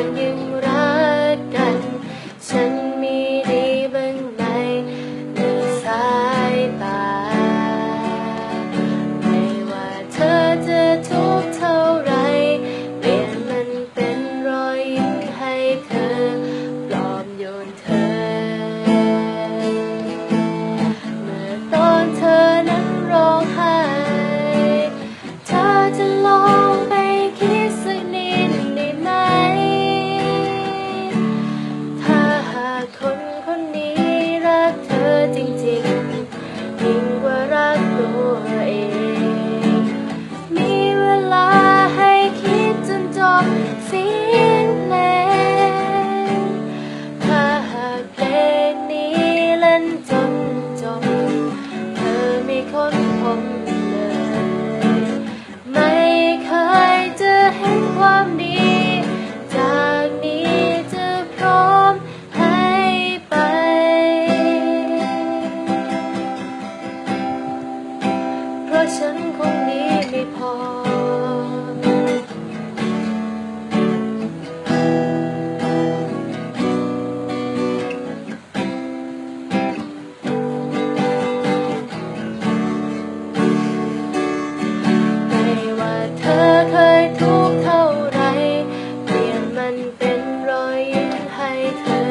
欢迎。 ฉันคงดีไม่พอ ไม่ว่าเธอเคยทุกข์เท่าไร เปลี่ยนมันเป็นรอยยิ้มให้เธอ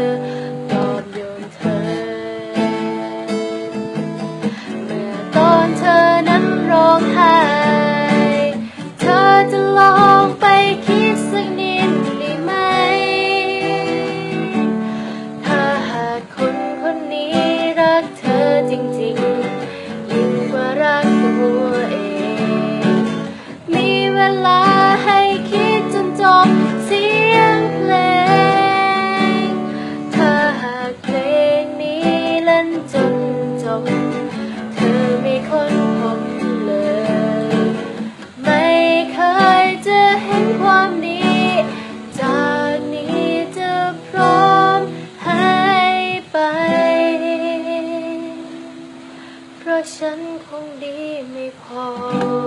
อกหา ฉันคงดีไม่พอ